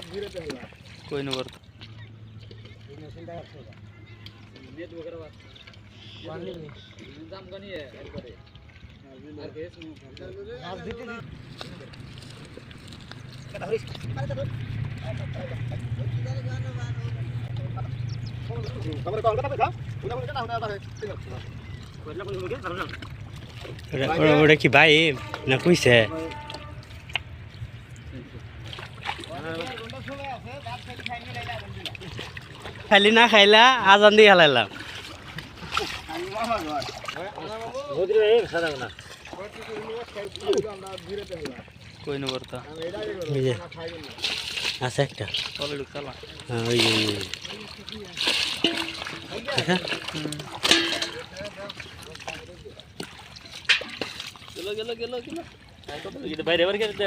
कोई नहीं करता नेट वगैरह पानी नहीं दाम का नहीं है हर करे हर केस में आज दीदी कटा हो अरे कटा खबर कॉल कटा था उन्हें बोल के ना होता है कोई ना कोई मुझे समझा ওরা কি ভাই না কইছে খাইলি না খাইলা আজান দিয়ে খেলাইলাম আছে একটা। হ্যাঁ, ওই গেল গেল গেল গেল। বাইরে বাইরে খেলতে।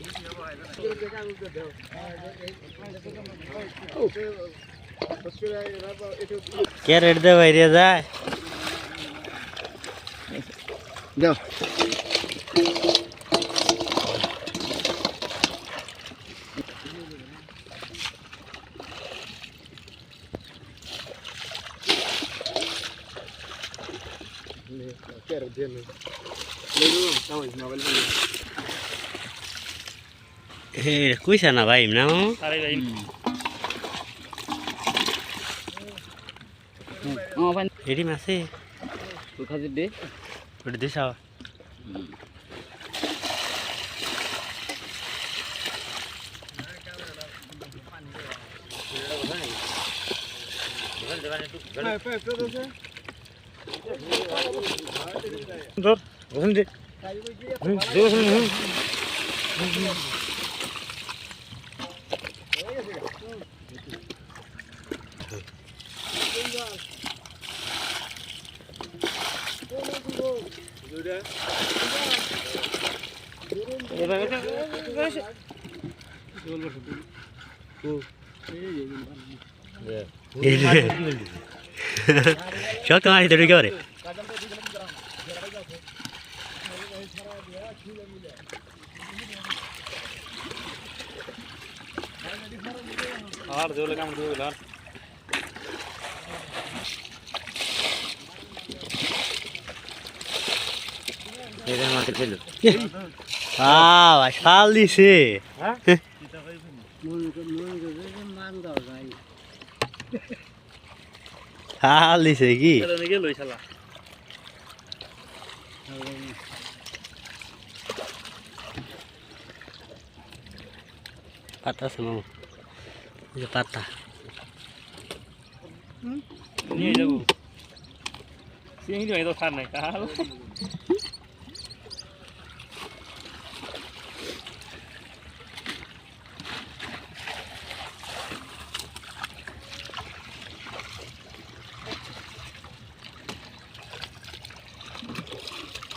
গেল গেল গেল গেল এটা বাইরে এবার খেতে কে রেট দে? বাইরে যায় যাও হে কইছে না ভাই না এটি মাসে তুই খাজির দে ওটা দিছাও শক্ত মারি তো ঢুকে পারে আর জোলে কাম করে আর বাবা শাল দিছে শাল দিছে কি? গেল নি গেল শালা পাতা আছে মামু। এই যে পাতা। নিয়ে যাব। সিং দিও তো খার নাই, কাল।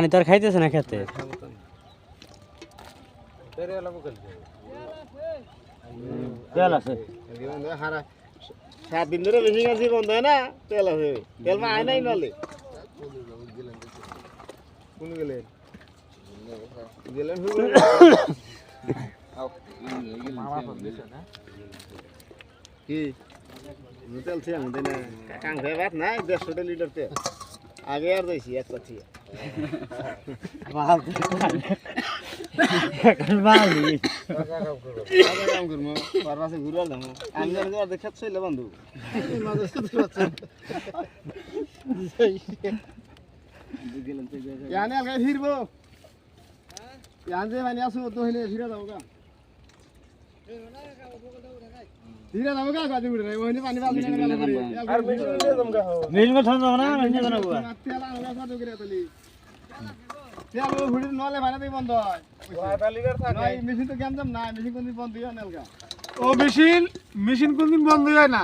পানি তো আর খাইতেছে না খেতে? তেল আছে। সাত দিন না, তেল আছে। তেল মা আয় নাই নলে। কোন গেলেন গেলেন কি? তেল ছিল আমাদের ভাই বাত নাই দেড়শো লিটার তেল। আগে আর দিয়েছি এক বন্ধু ইয়ানে আলগাই ফিরবো ইয়ান যে মানে আসো তো হইলে ফিরে যাব গা ধীরে উড়ে পানি না আর নিয়ে গা কথা যাব না মিল কথা যাব তেল আনো সাথে করে তলি তেল ও নলে ভাড়া দেই বন্ধ হয় লিগার থাকে নাই মেশিন তো কেমন না মেশিন কোন বন্ধ হয় নেলগা ও মেশিন মেশিন কোনদিন বন্ধ হয় না।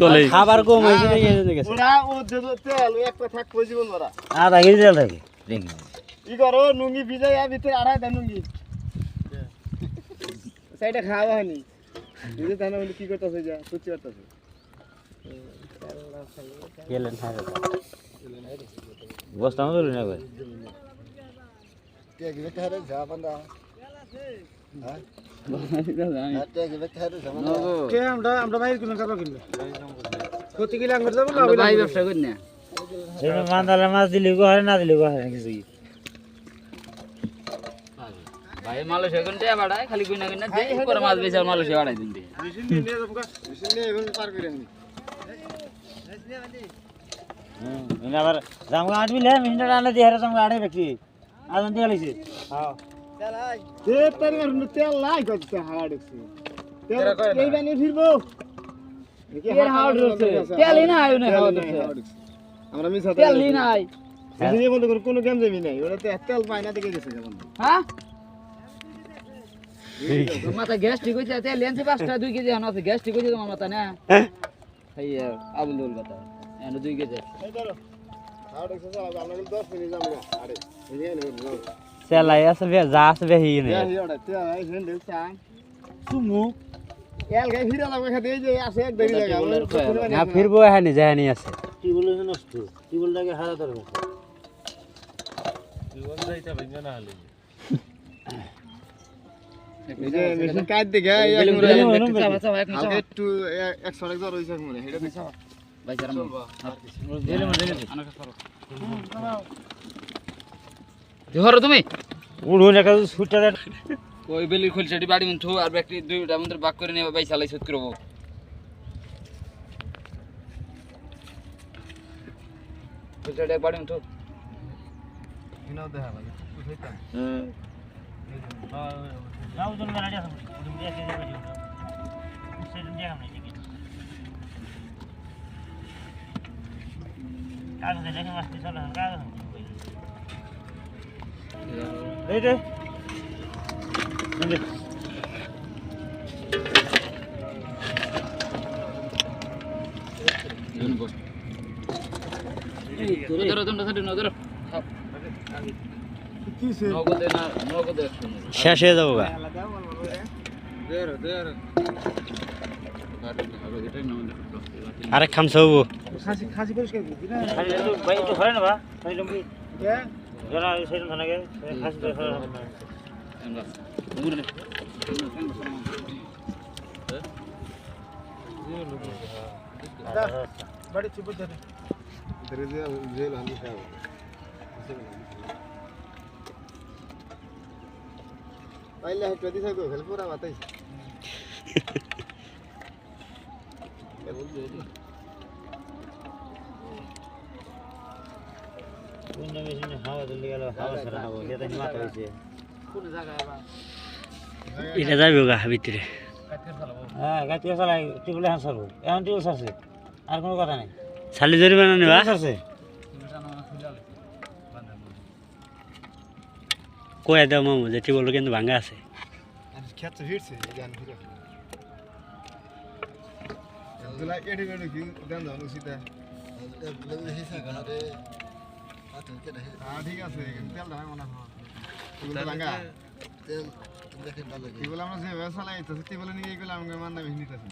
চলে। খাবার কম হয়েছে দেখে গেছে ওরা ও তেল ও একটা থাক কই জীবন ওরা। আধা কেজি তেল থাকে। ই করো নুঙ্গি ভিজাই আর ভিতরে আড়াই দেন নুঙ্গি। সাইডে খাওয়া হয়নি। বুঝে তাহলে বলি কি করতেছে যা সত্যি করতেছে গেলেন খাবে বস্তা মতো না ভাই টেক বেতে হারে যা বান্দা হ্যাঁ টেক বেতে হারে যা বান্দা কে আমরা আমরা বাইরে কিনে কারও কিনবে প্রতি কিলো আঙ্গুর যাব না ভাই ব্যবসা করি না সেই মান্দালে মাছ দিলি গো হয় না দিলি গো হয় কিছু ভাই মালয়েশিয়া কোন টাকা বাড়ায়, খালি কইনা কইনা দেই করে মাছ বেচে আর মালয়েশিয়া বাড়াই দিন দেই মেশিন নিয়ে নিয়ে যাব মেশিন নিয়ে এখন পার করে আনি হুম আবার জামগা আট বিলে মিনিট আনে দিয়ে হারে জামগা আড়ে ব্যক্তি আজন দিয়ে লিছে দে তারি তেল লাই করতে হাওয়া তেল এই বানি ফিরবো। তেল হাওয়া ঢুকছে। তেলই না আয়ু না হাওয়া ঢুকছে। আমরা মিস তেল নি নাই। মেশিন নিয়ে বন্ধ করে কোনো গেম যাবি নাই। ওরা তো তেল পায় না দেখে গেছে হ্যাঁ? মাথা গ্যাস ঠিক হইছে তেল লেনছে পাঁচটা দুই কেজি আনা আছে গ্যাস ঠিক হইছে তোমার মাথা না? এই আবুল দুল কথা এনে দুই কেজি এই ধরো আছে বে যা আছে বে হিনে সুমু তেল গাই ফিরা লাগবে খাতে এই যে আছে এক দেরি লাগা না ফিরবো এখানে যায়নি আছে। কি বলে নষ্ট। কি হারা ধরবে দিকে ধরো তুমি? উড়ো না কাজ ছুটটা ওই বেলির খুলছাটি বাড়ি মন আর ব্যাকটি দুইটা মন্ত্র বাক করে নিয়ে ভাই চালাই সুত করব। খুলছাটি বাড়ি মন দেখা লাগে যাও জন মেলা আছে উড়ি দিয়ে দিয়ে যাবে সেদিন দিয়ে আমরা ঠিক কাজ দেখে মাস্তি চলে কাজ এই রে ধরো ধরো তোমরা ধরো ধরো কিসে নগদে শেষ হয়ে যাব গা। আরেক খাম সবু। খাসি খাসি পরিষ্কার করবি মেশিনে হাওয়া দিলে গেল হাওয়া ছাড়া হাওয়া যেটা মাথা হয়েছে কোন জায়গায় বা এটা যাবে গা ভিতরে কাটকে ফেলাবো হ্যাঁ গাড়ি চালাই টিউবলে সারবো এখন টিউব সারছে আর কোনো কথা নেই শালি জরিমানা নেবা সারছে কয়ে দাও মামু যে টিউবল কিন্তু ভাঙ্গা আছে। হ্যাঁ ঠিক আছে তেল দাও মনে হয়। এগুলো আমরা যে ব্যবসা লাগাইতেছি টিউবলে নিয়ে এগুলো আমাকে মান দাবি নিতেছি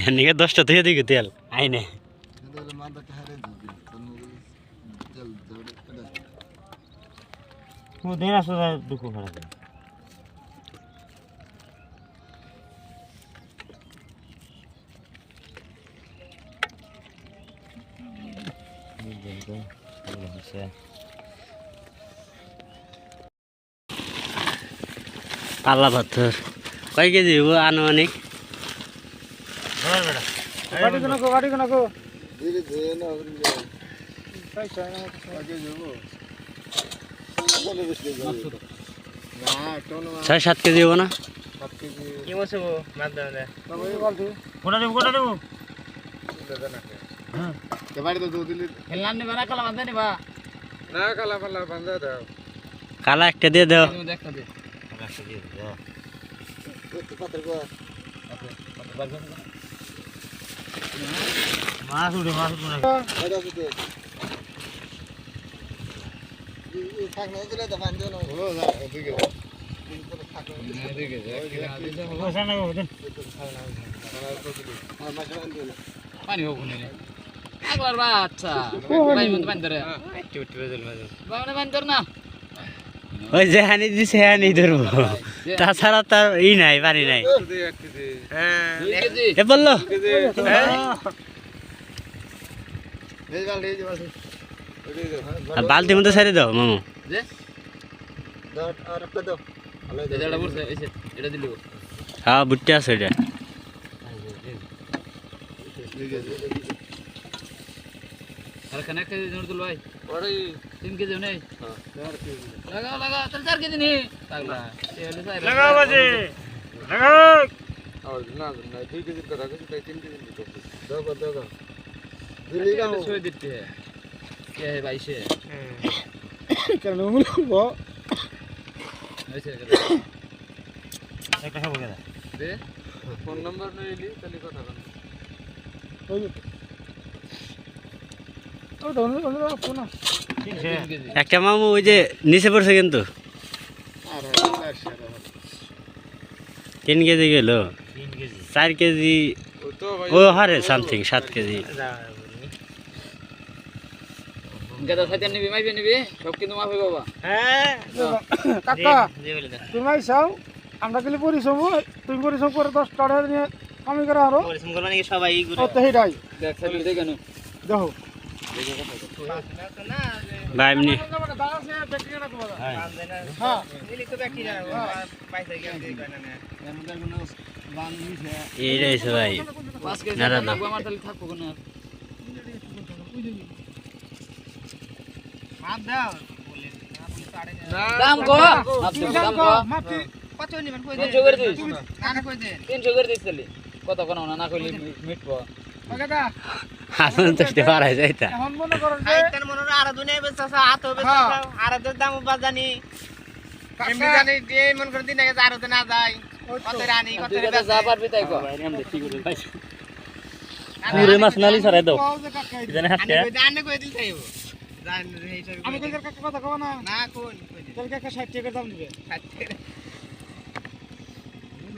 এদিকে দশটা থেকে দিকে তেল আইনে। ও দিন আসো দুঃখ খারাপ পাল্লা পাথর। কয় কেজি হব আনুমানিক? ছয় সাত কেজি হব না? কালা একটা দিয়ে দাও। মাছ উঠে মাছ উঠে পানি হোক বাচ্চা পানি ধরে বাবা পানি ধর না ওই যে হানি দিছে, হানি ধরবো। তাছাড়া তার ই নাই পানি নাই। এ বলল? বালতির মধ্যে ছেড়ে দাও, মামু। হ্যাঁ বুট্টে আছে এটা। আর এক কেজি জোর তুল ভাই। তিন কেজি নেই লাগাও লাগাও দুই কেজির কথা কিছু কেজি দিতে দাও দাও দিলি গাও ছয় দিতে কে হে ভাই দে ফোন নাম্বার নইলি তাহলে কথা বল একটা মামু ওই যে নিচে পড়ছে কিন্তু। তিন কেজি গেল। চার কেজি। ও তো ভাই হারে সামথিং সাত কেজি। গেদা সাথে নিবি মাইবে নিবি সব কিন্তু মাফে হ্যাঁ কাকা তুমি আইসাও আমরা গেলে পরিশ্রম তুমি পরিশ্রম করে দশ টাকা নিয়ে আমি করে আরও। পরিশ্রম করবা নাকি সবাই দেখে। নো এমনি। এই রয়েছে ভাই না, না, দাম কো। মাপ দেবো, দাম কো তিনশো করে দিস করে কত কোনো না না কইলে মিটবো। আসলে তো সেটা পারাই যাইতা এখন মনে করেন যে আইতার মনে হয় আরও দুনিয়া বেচা হ্যাঁ। আর তো দাম বা জানি। এমনি জানি যে মন করে দিন আগে আর তো। না যায় কত রানি কত তুই যা পারবি তাই কো পুরে মাছ নালি সরাই দাও। যে কাকা জানে হাতে আনে কই দিল তাইব জান আমি কাকা কথা কব না। না কোন তাহলে কাকা ষাট টাকা দাম দিবে।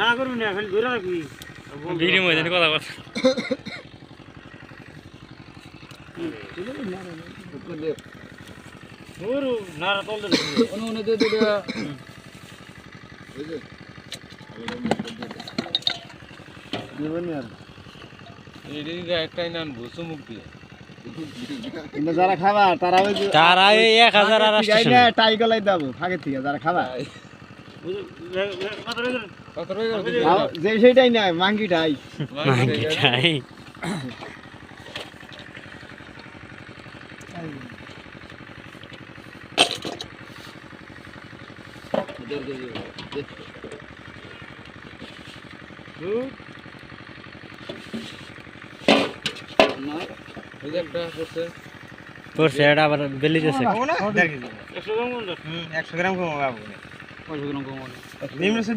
না করবি না খালি রাখবি। ভিডিও মধ্যে কথা বল। ঘুরু না তোল অনু অনু দে দে দে। যারা খাবা তারা ওই যে তারা এই এক হাজার টাই গলাই আগে থেকে যারা খাবা। আও, যে সেইটাই নাই মাঙ্গিটাই মাংকিটাই দে দে দে না পড়ছে এটা আবার বেলি যাচ্ছে একশো গ্রাম কম বাবু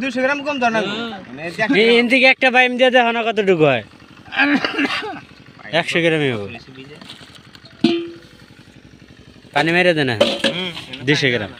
দুশো গ্রাম কম ধর না এন থেকে একটা বাইম দিয়ে দেখো না কতটুকু হয়। একশো গ্রামই হবে। পানি মেরে দে না। দুশো গ্রাম।